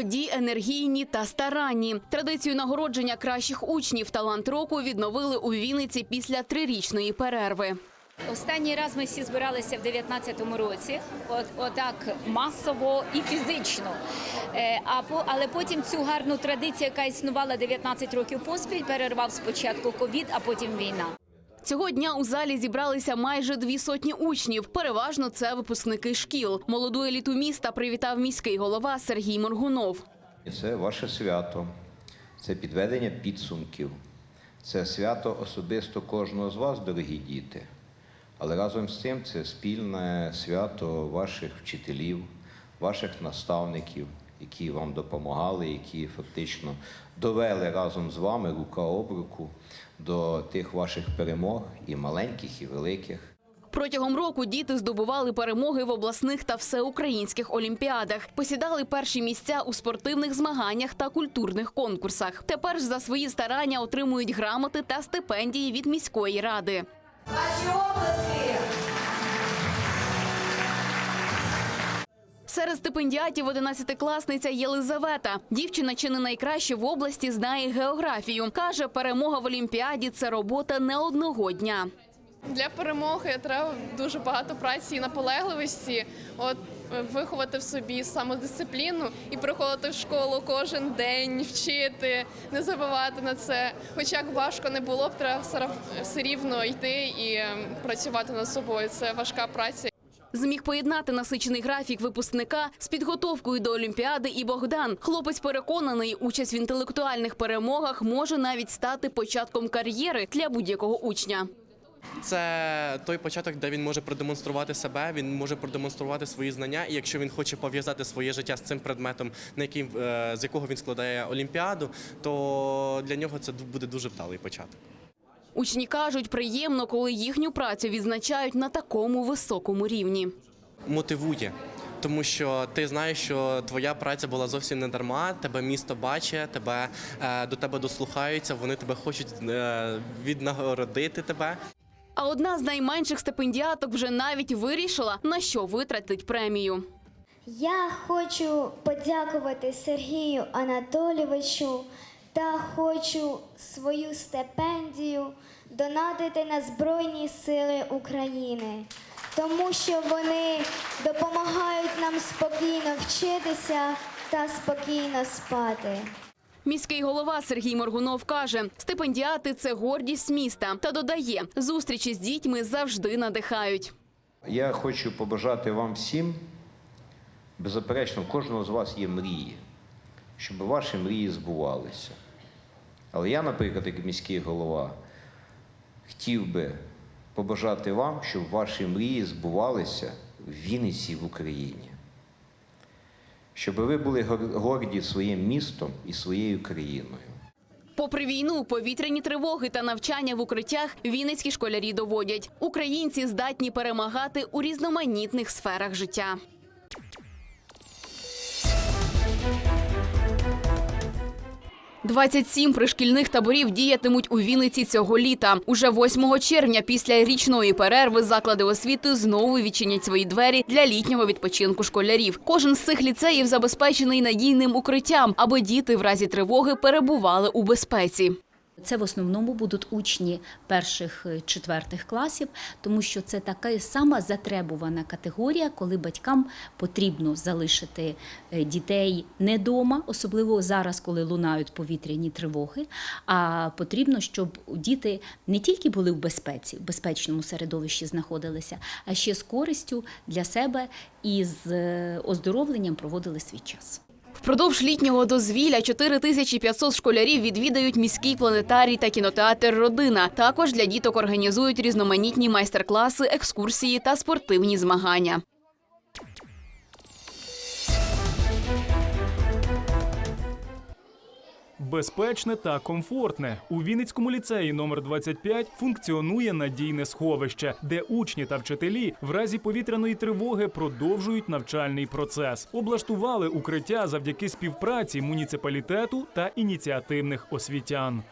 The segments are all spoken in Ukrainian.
Молоді, енергійні та старанні. Традицію нагородження кращих учнів талант року відновили у Вінниці після трирічної перерви. Останній раз ми всі збиралися в 19-му році, от отак масово і фізично. Е, а по але потім цю гарну традицію, яка існувала 19 років поспіль, перервав спочатку ковід, а потім війна. Цього дня у залі зібралися майже дві сотні учнів. Переважно це випускники шкіл. Молоду еліту міста привітав міський голова Сергій Моргунов. Це ваше свято, це підведення підсумків, це свято особисто кожного з вас, дорогі діти. Але разом з цим це спільне свято ваших вчителів, ваших наставників, які вам допомагали, які фактично довели разом з вами рука об руку до тих ваших перемог, і маленьких, і великих. Протягом року діти здобували перемоги в обласних та всеукраїнських олімпіадах, посідали перші місця у спортивних змаганнях та культурних конкурсах. Тепер ж за свої старання отримують грамоти та стипендії від міської ради. Ваші обласки! Серед стипендіатів 11-класниця Єлизавета. Дівчина чи не найкраще в області знає географію. Каже, перемога в олімпіаді це робота не одного дня. Для перемоги треба дуже багато праці і наполегливості. От виховати в собі самодисципліну і приходити в школу кожен день, вчити, не забувати на це. Хоч як важко не було б, треба все рівно йти і ем, працювати над собою. Це важка праця. Зміг поєднати насичений графік випускника з підготовкою до Олімпіади і Богдан. Хлопець переконаний, участь в інтелектуальних перемогах може навіть стати початком кар'єри для будь-якого учня. Це той початок, де він може продемонструвати себе, він може продемонструвати свої знання. І якщо він хоче пов'язати своє життя з цим предметом, на який, е, з якого він складає олімпіаду, то для нього це буде дуже вдалий початок. Учні кажуть, приємно, коли їхню працю відзначають на такому високому рівні. Мотивує. Тому що ти знаєш, що твоя праця була зовсім не дарма, тебе місто бачить, тебе е, до тебе дослухаються, вони тебе хочуть е, віднагородити тебе. А одна з найменших стипендіаток вже навіть вирішила, на що витратить премію. Я хочу подякувати Сергію Анатолійовичу та хочу свою стипендію донатити на Збройні Сили України, тому що вони допомагають нам спокійно вчитися та спокійно спати. Міський голова Сергій Моргунов каже, стипендіати це гордість міста та додає, зустрічі з дітьми завжди надихають. Я хочу побажати вам всім, беззаперечно, кожного з вас є мрії, щоб ваші мрії збувалися. Але я, наприклад, як міський голова, хотів би побажати вам, щоб ваші мрії збувалися в Вінниці в Україні. Щоб ви були горді своїм містом і своєю країною. Попри війну, повітряні тривоги та навчання в укриттях вінницькі школярі доводять. Українці здатні перемагати у різноманітних сферах життя. «27 пришкільних таборів діятимуть у Вінниці цього літа. Уже 8 червня після річної перерви заклади освіти знову відчинять свої двері для літнього відпочинку школярів. Кожен з цих ліцеїв забезпечений надійним укриттям, аби діти в разі тривоги перебували у безпеці. Це в основному будуть учні перших е, четвертих класів, тому що це така сама затребувана категорія, коли батькам потрібно залишити е, дітей не вдома, особливо зараз, коли лунають повітряні тривоги. А потрібно, щоб діти не тільки були в безпеці, в безпечному середовищі знаходилися, а ще з користю для себе і з е, оздоровленням проводили свій час. Впродовж літнього дозвілля 4500 школярів відвідають міський планетарій та кінотеатр Родина. Також для діток організують різноманітні майстер-класи, екскурсії та спортивні змагання. Безпечне та комфортне у Вінницькому ліцеї номер 25 функціонує надійне сховище, де учні та вчителі в разі повітряної тривоги продовжують навчальний процес. Облаштували укриття завдяки співпраці муніципалітету та ініціативних освітян.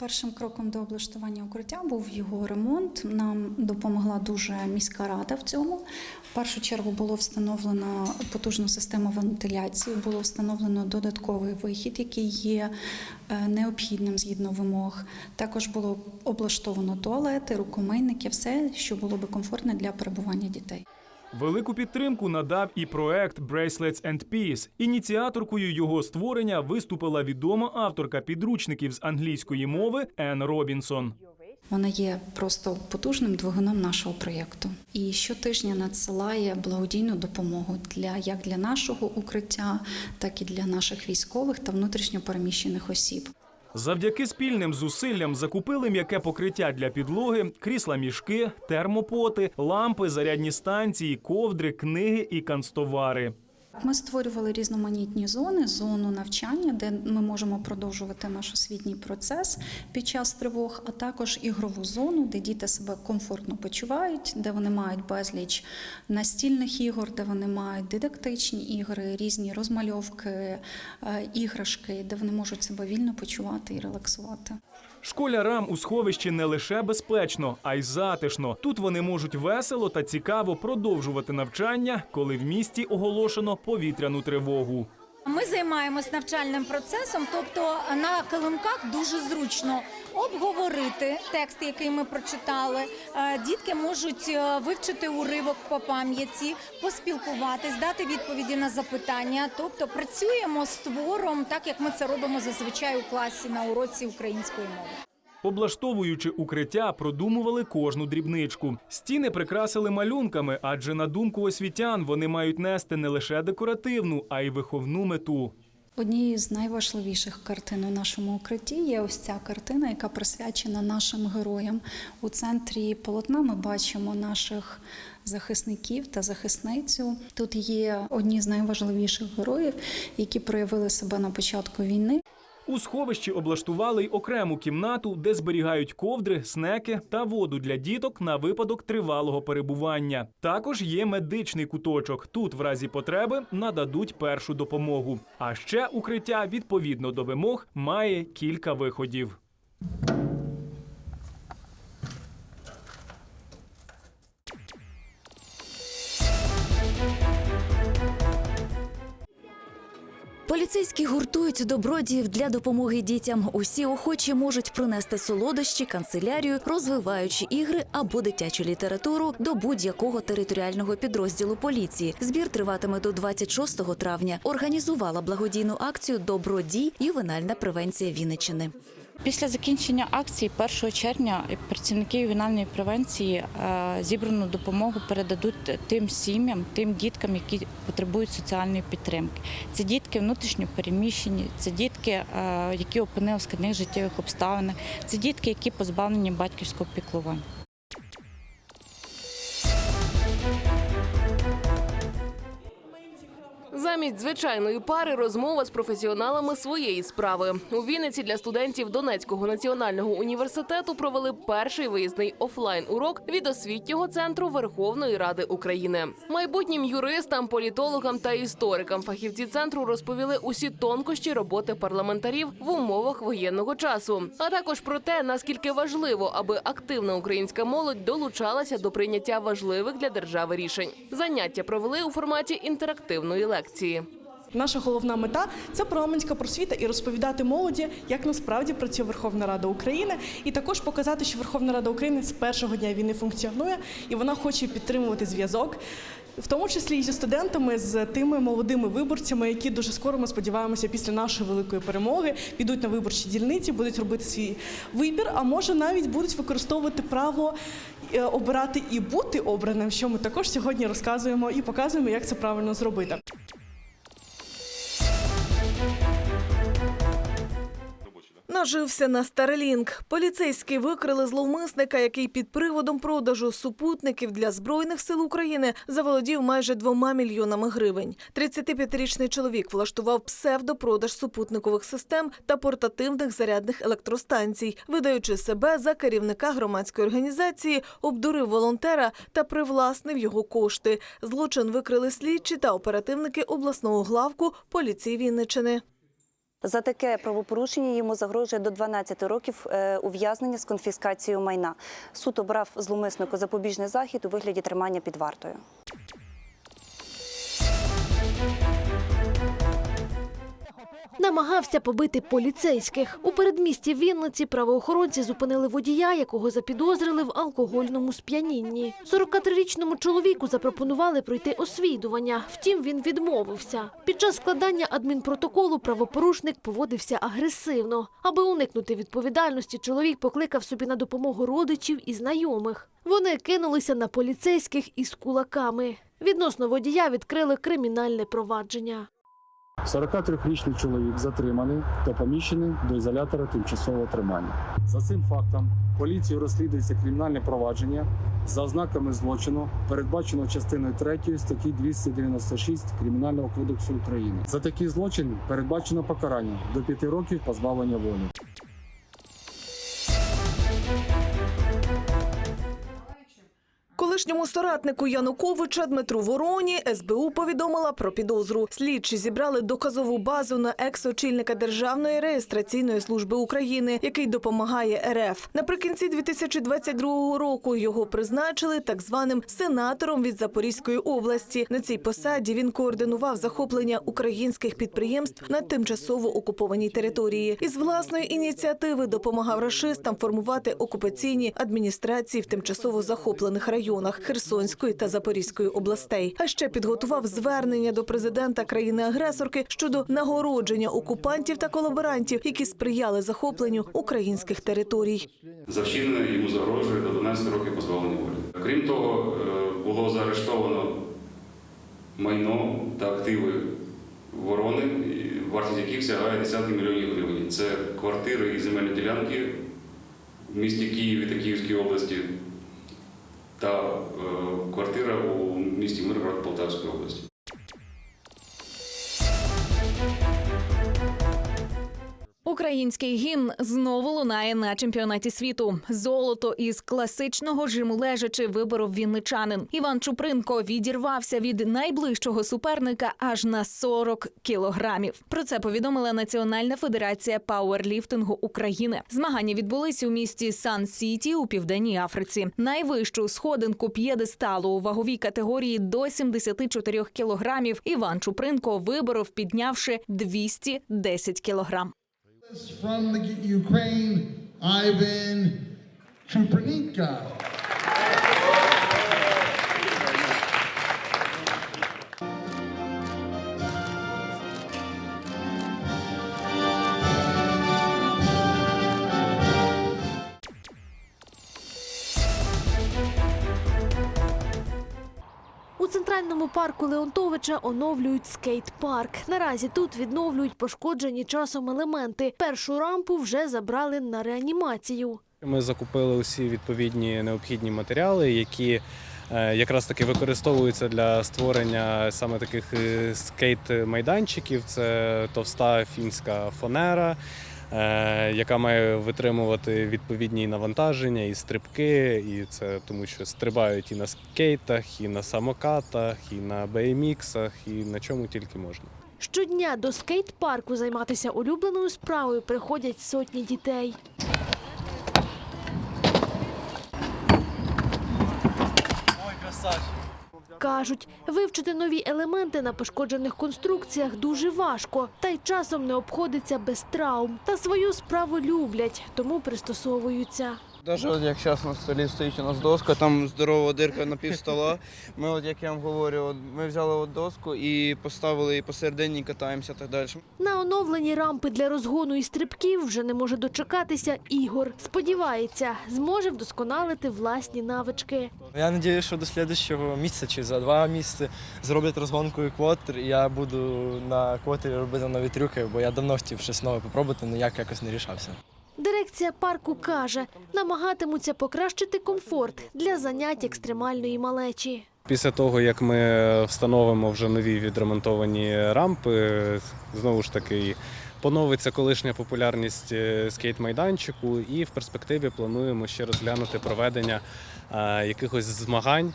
Першим кроком до облаштування укриття був його ремонт. Нам допомогла дуже міська рада в цьому. В першу чергу було встановлено потужну систему вентиляції, було встановлено додатковий вихід, який є е, необхідним згідно вимог. Також було облаштовано туалети, рукомийники, все, що було би комфортне для перебування дітей. Велику підтримку надав і проект Bracelets and Peace. Ініціаторкою його створення виступила відома авторка підручників з англійської мови Ен Робінсон. Вона є просто потужним двигуном нашого проєкту. І щотижня надсилає благодійну допомогу для як для нашого укриття, так і для наших військових та внутрішньопереміщених осіб. Завдяки спільним зусиллям закупили м'яке покриття для підлоги, крісла мішки, термопоти, лампи, зарядні станції, ковдри, книги і канцтовари. Ми створювали різноманітні зони, зону навчання, де ми можемо продовжувати наш освітній процес під час тривог, а також ігрову зону, де діти себе комфортно почувають, де вони мають безліч настільних ігор, де вони мають дидактичні ігри, різні розмальовки, е, іграшки, де вони можуть себе вільно почувати і релаксувати. Школярам у сховищі не лише безпечно, а й затишно. Тут вони можуть весело та цікаво продовжувати навчання, коли в місті оголошено повітряну тривогу. Ми займаємось навчальним процесом, тобто на килимках дуже зручно обговорити текст, який ми прочитали. Е, Дітки можуть е, вивчити уривок по пам'яті, поспілкуватись, дати відповіді на запитання. Тобто працюємо з твором, так як ми це робимо зазвичай у класі на уроці української мови. Облаштовуючи укриття, продумували кожну дрібничку. Стіни прикрасили малюнками, адже на думку освітян вони мають нести не лише декоративну, а й виховну мету. Однією з найважливіших картин у нашому укритті є ось ця картина, яка присвячена нашим героям. У центрі полотна ми бачимо наших захисників та захисницю. Тут є одні з найважливіших героїв, які проявили себе на початку війни. У сховищі облаштували й окрему кімнату, де зберігають ковдри, снеки та воду для діток на випадок тривалого перебування. Також є медичний куточок. Тут, в разі потреби, нададуть першу допомогу. А ще укриття відповідно до вимог має кілька виходів. Поліцейські гуртують добродіїв для допомоги дітям. Усі охочі можуть принести солодощі, канцелярію, розвиваючі ігри або дитячу літературу до будь-якого територіального підрозділу поліції. Збір триватиме до 26 травня. Організувала благодійну акцію Добродій ювенальна превенція Вінниччини. Після закінчення акції 1 червня працівники ювенальної превенції е, зібрану допомогу передадуть тим сім'ям, тим діткам, які потребують соціальної підтримки. Це дітки внутрішньо переміщені, це дітки, е, які опинили в складних життєвих обставинах, це дітки, які позбавлені батьківського піклування. Замість звичайної пари розмова з професіоналами своєї справи. У Вінниці для студентів Донецького національного університету провели перший виїзний офлайн урок від освітнього центру Верховної Ради України. Майбутнім юристам, політологам та історикам фахівці центру розповіли усі тонкощі роботи парламентарів в умовах воєнного часу, а також про те, наскільки важливо, аби активна українська молодь долучалася до прийняття важливих для держави рішень. Заняття провели у форматі інтерактивної лекції. Наша головна мета це парламентська просвіта і розповідати молоді, як насправді працює Верховна Рада України, і також показати, що Верховна Рада України з першого дня війни функціонує і вона хоче підтримувати зв'язок. В тому числі і зі студентами, з тими молодими виборцями, які дуже скоро ми сподіваємося після нашої великої перемоги підуть на виборчі дільниці, будуть робити свій вибір, а може навіть будуть використовувати право е, обирати і бути обраним, що ми також сьогодні розказуємо і показуємо, як це правильно зробити. Нажився на Starlink. Поліцейські викрили зловмисника, який під приводом продажу супутників для збройних сил України заволодів майже двома мільйонами гривень. 35-річний чоловік влаштував псевдопродаж супутникових систем та портативних зарядних електростанцій, видаючи себе за керівника громадської організації, обдурив волонтера та привласнив його кошти. Злочин викрили слідчі та оперативники обласного главку поліції Вінничини. За таке правопорушення йому загрожує до 12 років е, ув'язнення з конфіскацією майна. Суд обрав зловмиснику запобіжний захід у вигляді тримання під вартою. Намагався побити поліцейських. У передмісті Вінниці правоохоронці зупинили водія, якого запідозрили в алкогольному сп'янінні. 43-річному чоловіку запропонували пройти освідування. Втім, він відмовився. Під час складання адмінпротоколу правопорушник поводився агресивно. Аби уникнути відповідальності, чоловік покликав собі на допомогу родичів і знайомих. Вони кинулися на поліцейських із кулаками. Відносно водія відкрили кримінальне провадження. 43-річний чоловік затриманий та поміщений до ізолятора тимчасового тримання. За цим фактом поліцією розслідується кримінальне провадження за ознаками злочину, передбаченого частиною 3 статті 296 Кримінального кодексу України. За такий злочин передбачено покарання до 5 років позбавлення волі. Колишньому соратнику Януковича Дмитру Вороні СБУ повідомила про підозру. Слідчі зібрали доказову базу на екс-очільника Державної реєстраційної служби України, який допомагає РФ. Наприкінці 2022 року його призначили так званим сенатором від Запорізької області. На цій посаді він координував захоплення українських підприємств на тимчасово окупованій території. Із власної ініціативи допомагав рашистам формувати окупаційні адміністрації в тимчасово захоплених районах Херсонської та Запорізької областей. А ще підготував звернення до президента країни-агресорки щодо нагородження окупантів та колаборантів, які сприяли захопленню українських територій. За вчинене йому загрожує до 12 років позбавлення волі. Крім того, е, було заарештовано майно та активи ворони, вартість яких сягає десятки мільйонів гривень. Це квартири і земельні ділянки в місті Києві та Київській області та е, квартира у місті Миргород Полтавської області. Український гімн знову лунає на чемпіонаті світу. Золото із класичного жиму лежачи виборов вінничанин. Іван Чупринко відірвався від найближчого суперника аж на 40 кілограмів. Про це повідомила Національна федерація пауерліфтингу України. Змагання відбулись у місті Сан Сіті у південній Африці. Найвищу сходинку п'єдесталу у ваговій категорії до 74 кілограмів. Іван Чупринко виборов, піднявши 210 кілограм. From the Ukraine, Ivan Chuprininka. Парку Леонтовича оновлюють скейт-парк. Наразі тут відновлюють пошкоджені часом елементи. Першу рампу вже забрали на реанімацію. Ми закупили усі відповідні необхідні матеріали, які е, якраз таки використовуються для створення саме таких е, скейт-майданчиків. Це товста фінська фанера, яка має витримувати відповідні навантаження і стрибки. І це тому, що стрибають і на скейтах, і на самокатах, і на BMX-ах, і на чому тільки можна. Щодня до скейт-парку займатися улюбленою справою приходять сотні дітей. Кажуть, вивчити нові елементи на пошкоджених конструкціях дуже важко, та й часом не обходиться без травм. Та свою справу люблять, тому пристосовуються. Даже от як зараз на столі стоїть у нас доска, там здорова дирка на пів стола. Ми, от як я вам говорю, от ми взяли от доску і поставили її посередині, і катаємося так далі. На оновлені рампи для розгону і стрибків вже не може дочекатися Ігор. Сподівається, зможе вдосконалити власні навички. Я сподіваюся, що до слідчого місяця чи за два місяці зроблять розгонку і квотер, і я буду на квотері робити нові трюки, бо я давно хотів щось нове попробувати, але ніяк якось не рішався. Дирекція парку каже, намагатимуться покращити комфорт для занять екстремальної малечі. Після того, як ми встановимо вже нові відремонтовані рампи, знову ж таки поновиться колишня популярність е, скейт-майданчику, і в перспективі плануємо ще розглянути проведення е, якихось змагань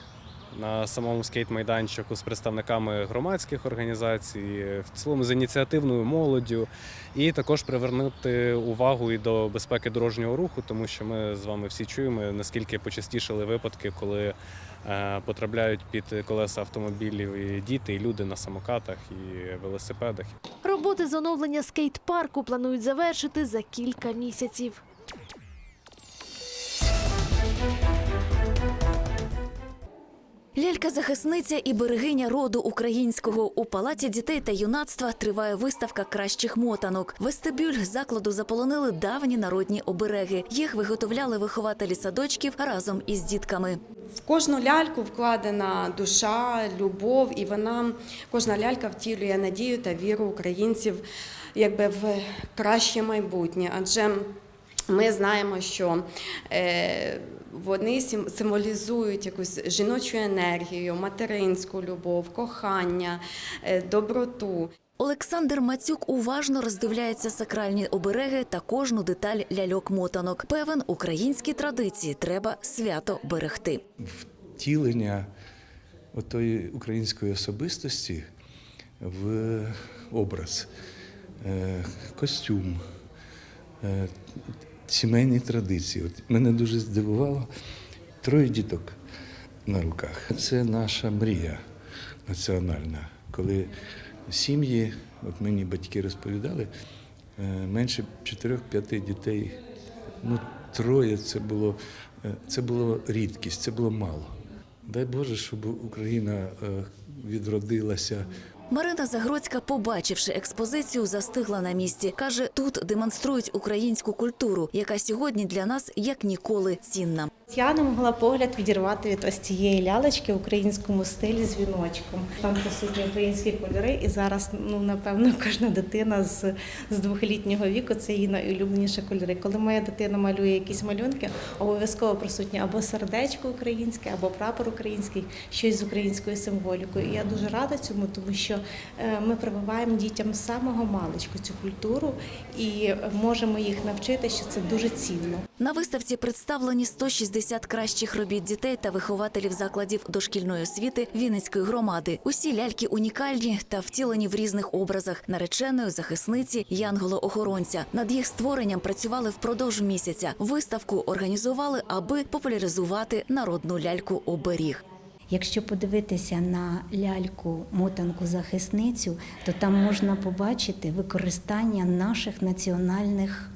на самому скейт-майданчику з представниками громадських організацій, в цілому з ініціативною молоддю, і також привернути увагу і до безпеки дорожнього руху, тому що ми з вами всі чуємо, наскільки почастішали випадки, коли е, потрапляють під колеса автомобілів і діти, і люди на самокатах і велосипедах. Роботи з оновлення скейт-парку планують завершити за кілька місяців. Лялька-захисниця і берегиня роду українського у палаці дітей та юнацтва триває виставка кращих мотанок. Вестибюль закладу заполонили давні народні обереги. Їх виготовляли вихователі садочків разом із дітками. В кожну ляльку вкладена душа, любов, і вона кожна лялька втілює надію та віру українців якби в краще майбутнє. Адже ми знаємо, що е, вони сим- символізують якусь жіночу енергію, материнську любов, кохання, е, доброту. Олександр Мацюк уважно роздивляється сакральні обереги та кожну деталь ляльок-мотанок. Певен, українські традиції треба свято берегти. втілення отої української особистості в образ, Е, костюм, е, сімейні традиції. От мене дуже здивувало троє діток на руках. Це наша мрія національна, коли сім'ї, от мені батьки розповідали, е, менше 4-5 дітей. Ну, троє це було, е, це було рідкість, це було мало. Дай Боже, щоб Україна е, відродилася. Марина Загроцька, побачивши експозицію, застигла на місці. Каже, тут демонструють українську культуру, яка сьогодні для нас як ніколи цінна. Я не могла погляд відірвати від ось цієї лялечки в українському стилі з віночком. Там присутні українські кольори, і зараз, ну напевно, кожна дитина з, з двохлітнього віку це її найулюбленіші кольори. Коли моя дитина малює якісь малюнки, обов'язково присутні або сердечко українське, або прапор український, щось з українською символікою. І я дуже рада цьому, тому що е, ми прививаємо дітям з самого маличку цю культуру і можемо їх навчити, що це дуже цінно. На виставці представлені 160 кращих робіт дітей та вихователів закладів дошкільної освіти Вінницької громади. Усі ляльки унікальні та втілені в різних образах нареченої, захисниці, янгола-охоронця. Над їх створенням працювали впродовж місяця. Виставку організували, аби популяризувати народну ляльку оберіг. Якщо подивитися на ляльку мотанку захисницю, то там можна побачити використання наших національних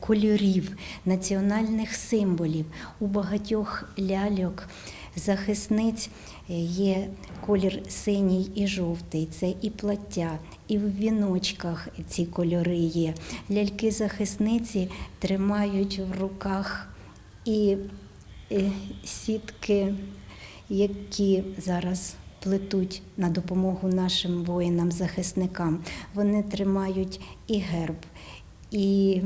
кольорів, національних символів. У багатьох ляльок захисниць е, є колір синій і жовтий, це і плаття, і в віночках ці кольори є. Ляльки-захисниці тримають в руках і е, сітки які зараз плетуть на допомогу нашим воїнам-захисникам. Вони тримають і герб, і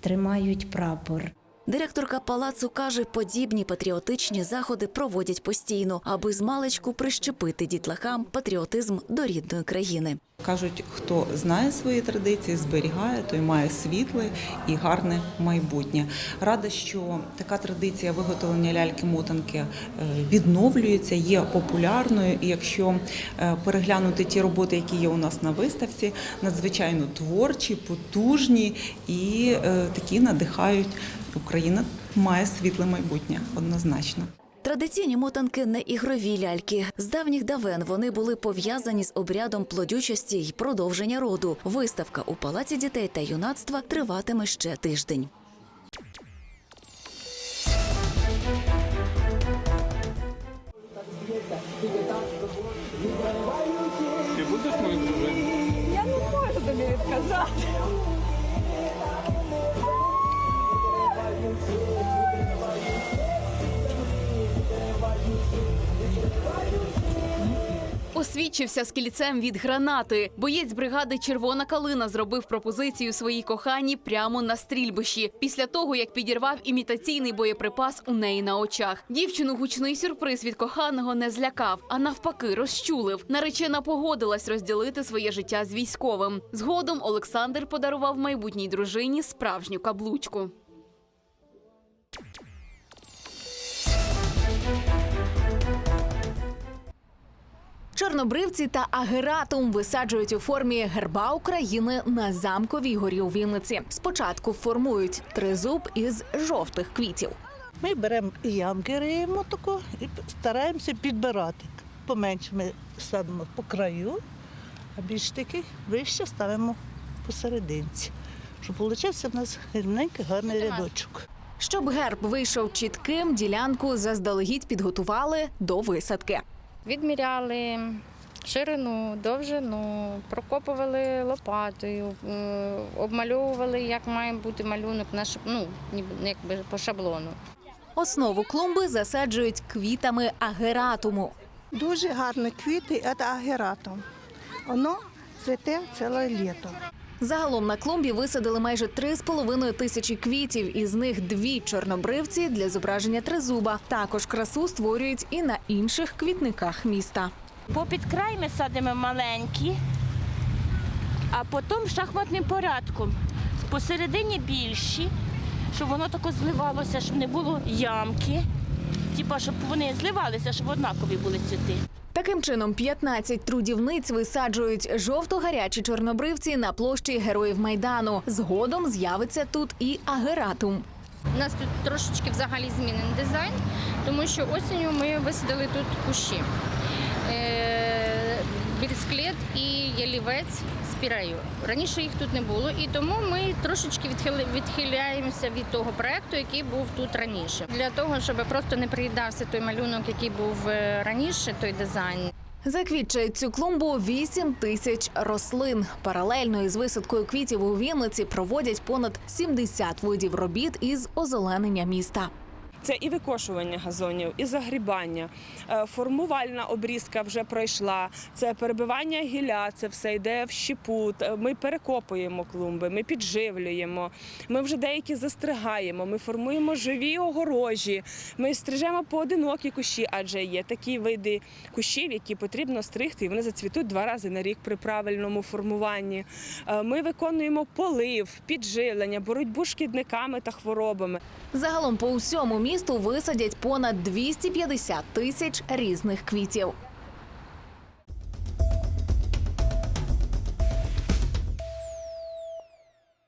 тримають прапор. Директорка палацу каже, подібні патріотичні заходи проводять постійно, аби з маличку прищепити дітлахам патріотизм до рідної країни. Кажуть, хто знає свої традиції, зберігає, той має світле і гарне майбутнє. Рада, що така традиція виготовлення ляльки-мотанки е, відновлюється, є популярною. І якщо е, переглянути ті роботи, які є у нас на виставці, надзвичайно творчі, потужні і е, такі надихають. Україна має світле майбутнє однозначно. Традиційні мотанки не ігрові ляльки. З давніх давен вони були пов'язані з обрядом плодючості й продовження роду. Виставка у палаці дітей та юнацтва триватиме ще тиждень. Ти будеш мою дружину? Я не можу тобі відказати. Освідчився з кільцем від гранати. Боєць бригади Червона калина зробив пропозицію своїй коханій прямо на стрільбищі. Після того як підірвав імітаційний боєприпас у неї на очах. Дівчину гучний сюрприз від коханого не злякав, а навпаки, розчулив. Наречена погодилась розділити своє життя з військовим. Згодом Олександр подарував майбутній дружині справжню каблучку. Чорнобривці та агератум висаджують у формі герба України на замковій горі у Вінниці. Спочатку формують тризуб із жовтих квітів. Ми беремо ямки, риємо тако і стараємося підбирати. Поменше ми садимо по краю, а більш такий вище ставимо посерединці, щоб вийшов у нас рівненький гарний рядочок. Щоб герб вийшов чітким, ділянку заздалегідь підготували до висадки. Відміряли ширину, довжину, прокопували лопатою, е, обмальовували, як має бути малюнок на шаб- ну, якби по шаблону. Основу клумби засаджують квітами агератуму. Дуже гарні квіти, це агератум. Воно цвіте ціле літо. Загалом на клумбі висадили майже 3,5 тисячі квітів, із них дві чорнобривці для зображення тризуба. Також красу створюють і на інших квітниках міста. Попід край ми садимо маленькі, а потім шахматним порядком. Посередині більші, щоб воно тако зливалося, щоб не було ямки. Типа, щоб вони зливалися, щоб однакові були цвіти. Таким чином, 15 трудівниць висаджують жовто-гарячі чорнобривці на площі Героїв Майдану. Згодом з'явиться тут і агератум. У нас тут трошечки взагалі змінений дизайн, тому що осінню ми висадили тут кущі. Е, і ялівець пірею. Раніше їх тут не було, і тому ми трошечки відхиляємося від того проекту, який був тут раніше. Для того, щоб просто не приїдався той малюнок, який був е, раніше, той дизайн. Заквітчають цю клумбу 8 тисяч рослин. Паралельно із висадкою квітів у Вінниці проводять понад 70 видів робіт із озеленення міста. Це і викошування газонів, і загрібання. Е, Формувальна обрізка вже пройшла. Це перебивання гілля, це все йде в щепут. Е, Ми перекопуємо клумби, ми підживлюємо. Ми вже деякі застригаємо. Ми формуємо живі огорожі. Ми стрижемо поодинокі кущі, адже є такі види кущів, які потрібно стригти, і вони зацвітуть два рази на рік при правильному формуванні. Е, Ми виконуємо полив, підживлення, боротьбу з шкідниками та хворобами. Загалом по усьому місту висадять понад 250 тисяч різних квітів.